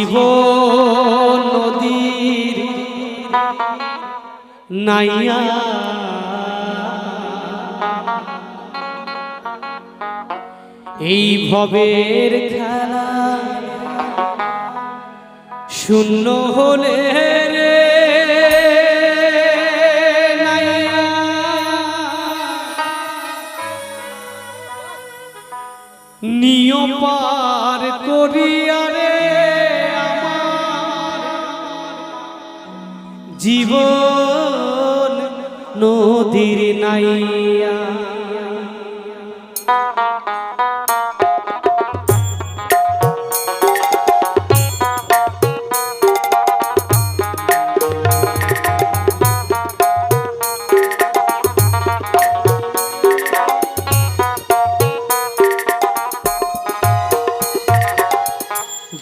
জীব নদীর নাইয়া। এই ভবের খেলা শূন্য হলে নিয়ম পার করিয়া জীবন নদীর নাইয়া।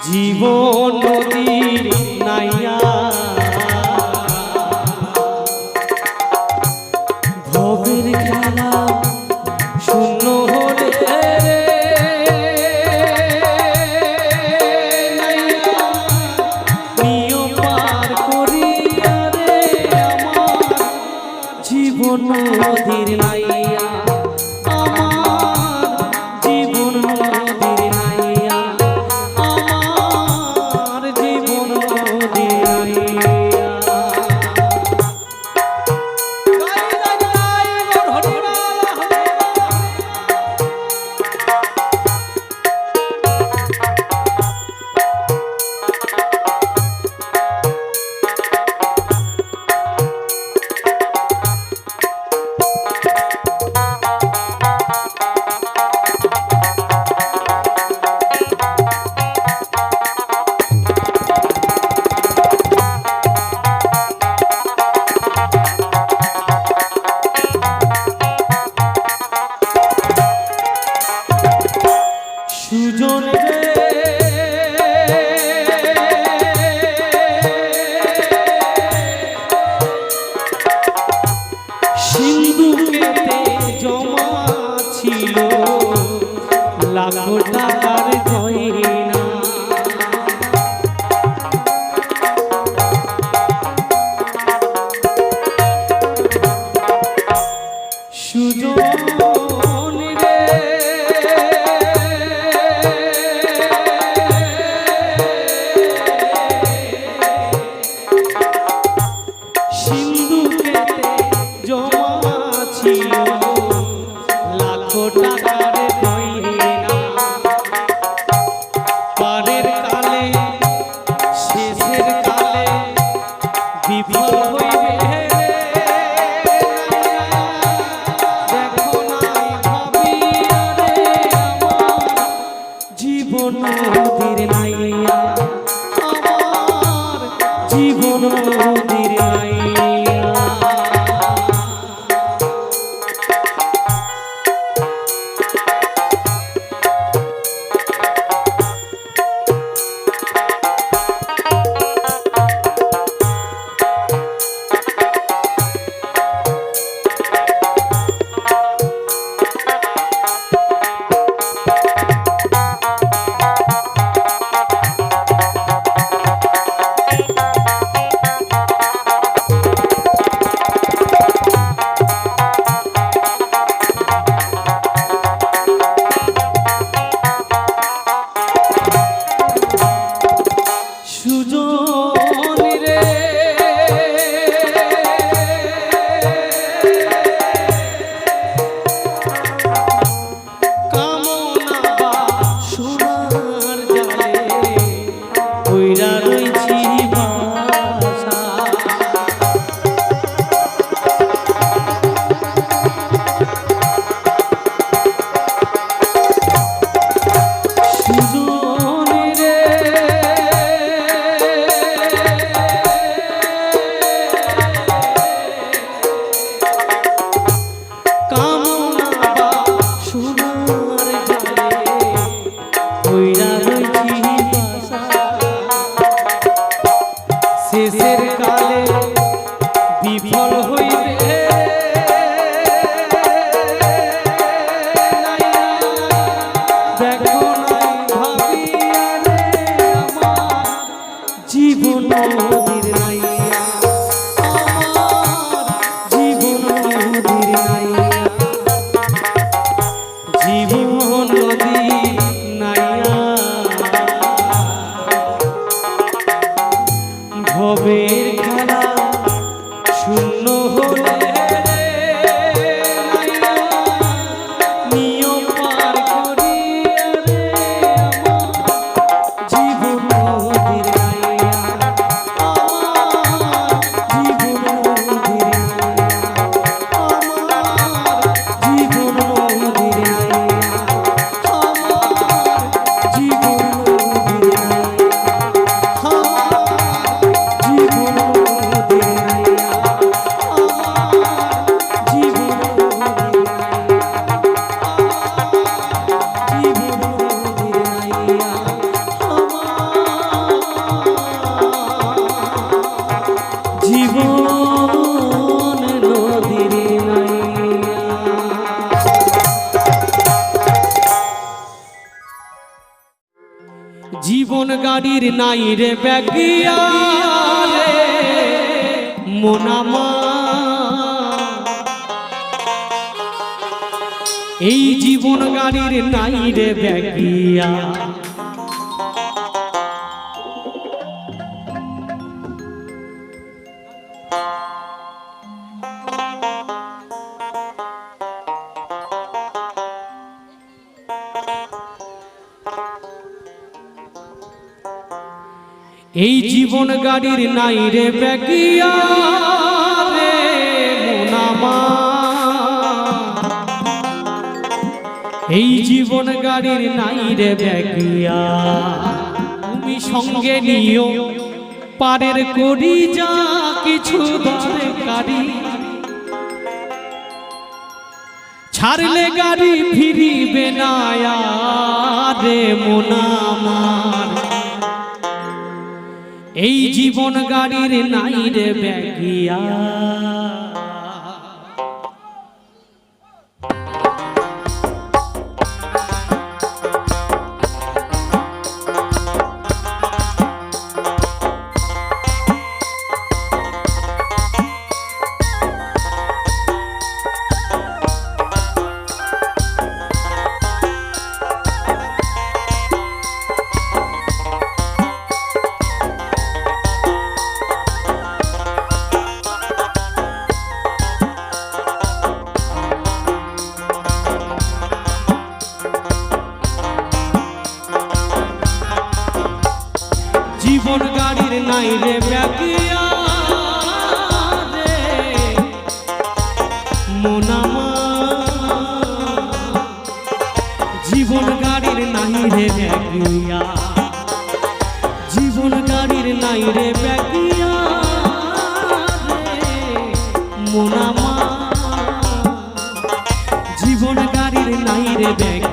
জীবন নদীর নাইয়া। কইরা নাই রে মোনামা এই জীবন গাড়ির নাই রে ব্যাগিয়া। এই জীবন গাড়ির নাই রে ব্যাগিয়া রে মোনামা। এই জীবন গাড়ির নাই রে ব্যাগিয়া। তুমি সঙ্গে নিও, পারের করি যা কিছু দরকারি। ছাড়লে গাড়ি ফিরিবে না রে মোনামার এই জীবন গাড়ির নাই রে ব্যাগিয়া। জীবন গাড়ির নাই রে ব্যাগিয়া। জীবন গাড়ির নাই রে ব্যাগিয়া মোনামা। জীবন গাড়ির নাই রে ব্যাগিয়া।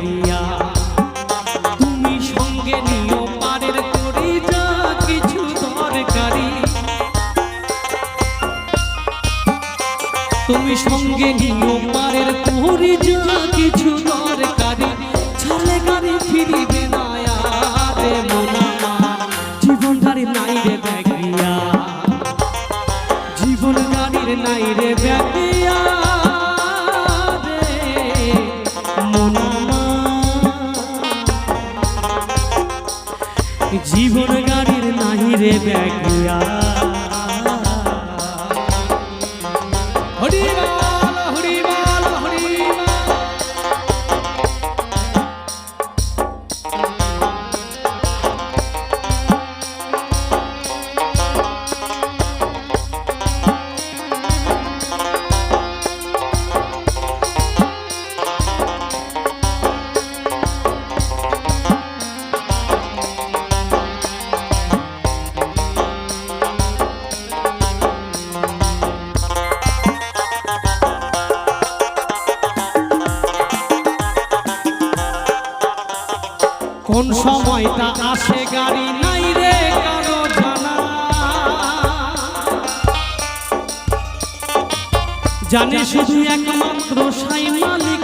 জানে শুধু একমাত্র সাই মালিক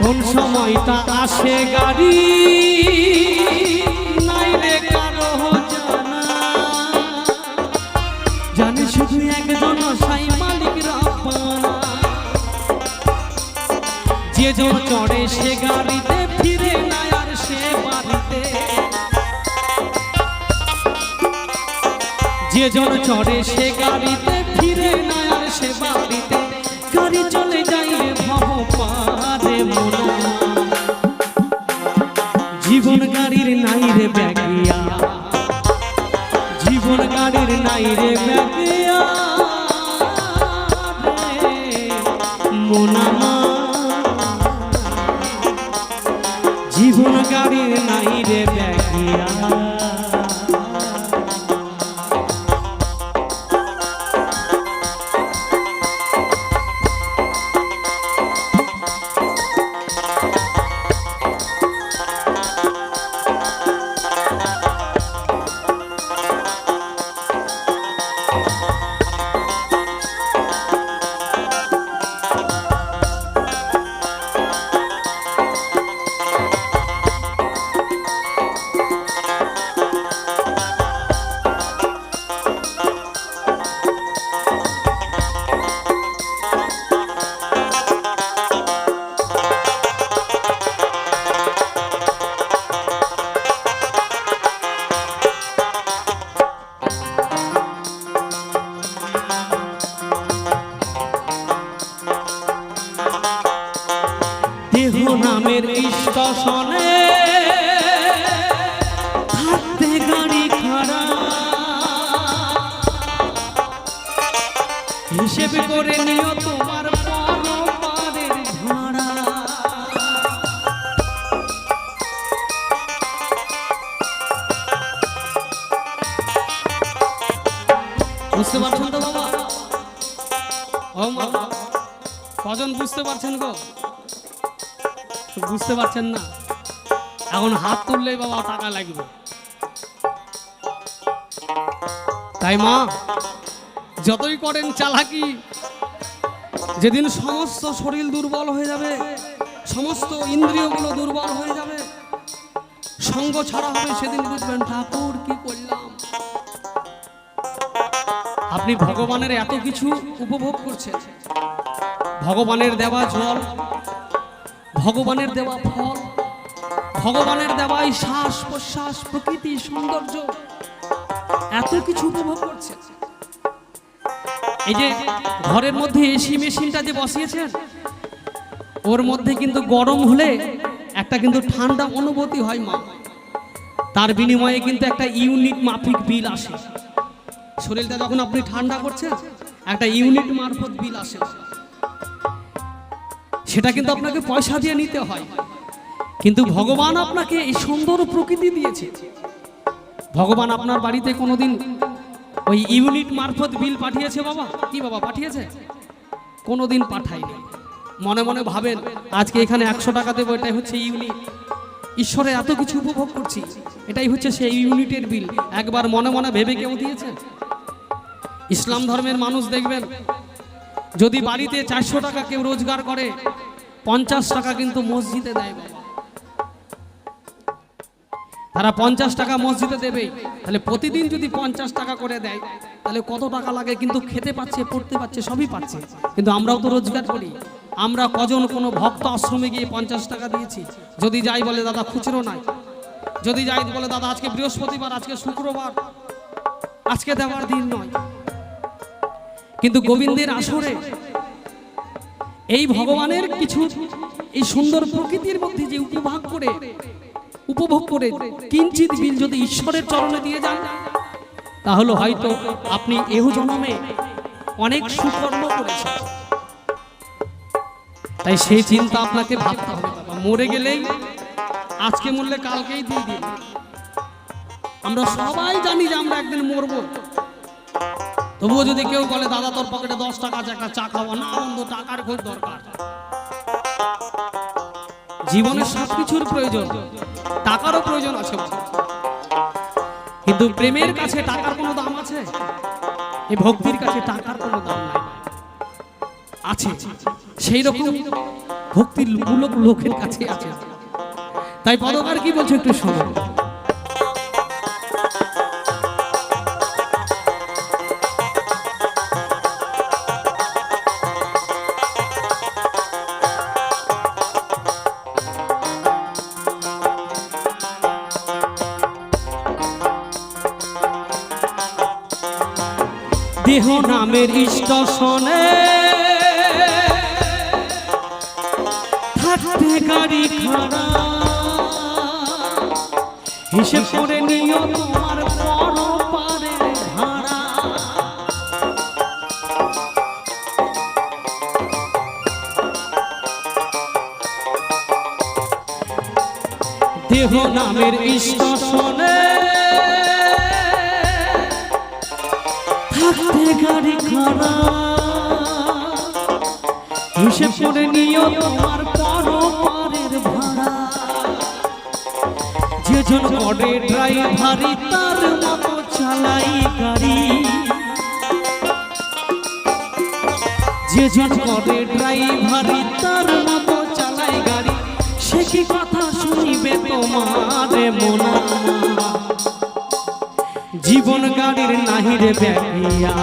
কোন সময়টা আসে গাড়ি? নাই রে কারও জানা। জানি শুধু একজন যে জন চড়ে সে গাড়িতে জন চড়ে সে গাড়িতে। হিসেব বুঝতে পারছেন তো বুঝতে পারছেন না, এখন হাত তুললেই বাবা টাকা লাগবে। তাই মা যতই করেন চালাকি, যেদিন সমস্ত শরীর দুর্বল হয়ে যাবে, সমস্ত ইন্দ্রিয়গুলো দুর্বল হয়ে যাবে, সঙ্গ ছাড়া হবে সেদিন বুঝবেন ঠাকুর কি করলাম। আপনি ভগবানের এত কিছু উপভোগ করছেন। ভগবানের দেওয়া জল, ভগবানের দেওয়া ফল, ভগবানের দেওয়া এই শ্বাস প্রশ্বাস প্রকৃতি সৌন্দর্য, এত কিছু উপভোগ করছে এই যে ঘরের মধ্যে এসি মেশিনটা যে বসিয়েছেন, ওর মধ্যে কিন্তু গরম হলে একটা কিন্তু ঠান্ডা অনুভূতি হয় মা। তার বিনিময়ে কিন্তু একটা ইউনিট মাফিক বিল আসে। শরীরটা যখন আপনি ঠান্ডা করছেন, একটা ইউনিট মারফত বিল আসে। সেটা কিন্তু আপনাকে পয়সা দিয়ে নিতে হয়। কিন্তু ভগবান আপনাকে এই সুন্দর প্রকৃতি দিয়েছে। ভগবান আপনার বাড়িতে কোনোদিন ওই ইউনিট মারফত বিল পাঠিয়েছে বাবা। কি বাবা, পাঠিয়েছে? কোনোদিন পাঠায়নি। মনে মনে ভাবেন, আজকে এখানে একশো টাকা দেবো, এটাই হচ্ছে ইউনিট। ঈশ্বরে এত কিছু উপভোগ করছি, এটাই হচ্ছে সেই ইউনিটের বিল। একবার মনে মনে ভেবে কেউ দিয়েছেন ইসলাম ধর্মের মানুষ দেখবেন, যদি বাড়িতে চারশো টাকা কেউ রোজগার করে, পঞ্চাশ টাকা কিন্তু মসজিদে দেয় বাবা। তারা পঞ্চাশ টাকা মসজিদে দেবে। তাহলে প্রতিদিন যদি পঞ্চাশ টাকা করে দেয়, তাহলে কত টাকা লাগে? কিন্তু খেতে পাচ্ছে, পড়তে পাচ্ছে, সবই পাচ্ছে। কিন্তু আমরাও তো রোজগার করি। আমরা কজন কোনো ভক্ত আশ্রমে গিয়ে পঞ্চাশ টাকা দিয়েছি? যদি যাই বলে, দাদা, খুচরো নাই। যদি যাই বলে, দাদা, আজকে বৃহস্পতিবার, আজকে শুক্রবার, আজকে দেওয়ার দিন নয়। কিন্তু গোবিন্দের আসরে এই ভগবানের কিছু, এই সুন্দর প্রকৃতির মধ্যে যে উপভোগ করে উপভোগ করে কিঞ্চিত বিল যদি ঈশ্বরের চরণে দিয়ে যান, তাহলে হয়তো আপনি এহ জন্মে অনেক সুকর্ম করেছেন। তাই সেই চিন্তা আপনাকে ভাবতে হবে মরে গেলেই আজকে মরলে কালকেই দিয়ে দিন। আমরা সবাই জানি যে আমরা একদিন মরবো। তবুও যদি কেউ বলে, দাদা, তোর পকেটে দশ টাকা আছে, একটা চা খাব। না, বন্ধু, টাকার খুব দরকার। জীবনে সব কিছুর প্রয়োজন। টাকারও প্রয়োজন আছে কিন্তু প্রেমের কাছে টাকার কোনো দাম আছে? এই ভক্তির কাছে টাকার কোনো দাম নাই। আছে। সেই রকম ভক্তির লোকের কাছে আছে। তাই পদকার কি বলছে একটু শোনো। দেহ নামের স্টেশনে থাকতে গাড়ি হিসেব করে নিও তোমার দেহ নামের ইষ্ট স্টেশনে থাকতে গাড়ি খাড়া হিসেব করে নিও তোমার পরের ভাড়া। যেজন করে ড্রাইভারি তার মতো চালাই গাড়ি যেজন করে ড্রাইভারি তার মতো চালাই গাড়ি সে কি কথা শুনিবে তোমার মোনা? জীবন গাড়ির নাহিরে ব্যাগিয়া।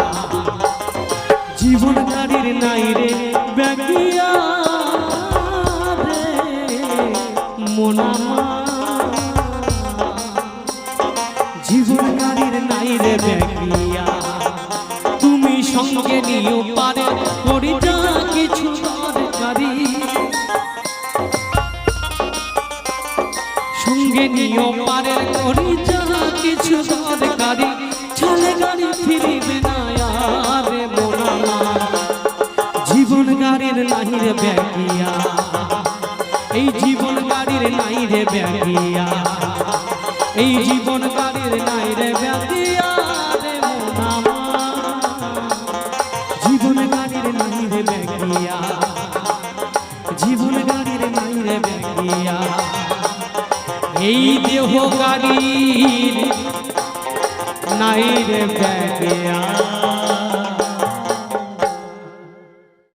জীবন গাড়ির ব্যাগিয়া রে, মোনা জীবন গাড়ির নাইরে ব্যাগিয়া। তুমি সঙ্গে নিও পারে, করি যা কিছু দরকারি। সঙ্গে নিও পারে, করি দরকারি চলে গাড়ি ফিরিবে না আরে মোনা জীবন গাড়ির নাহিরে ব্যাগিয়া এই জীবন গাড়ির নাইরে ব্যাগিয়া। এই জীবন ব্যাগিয়া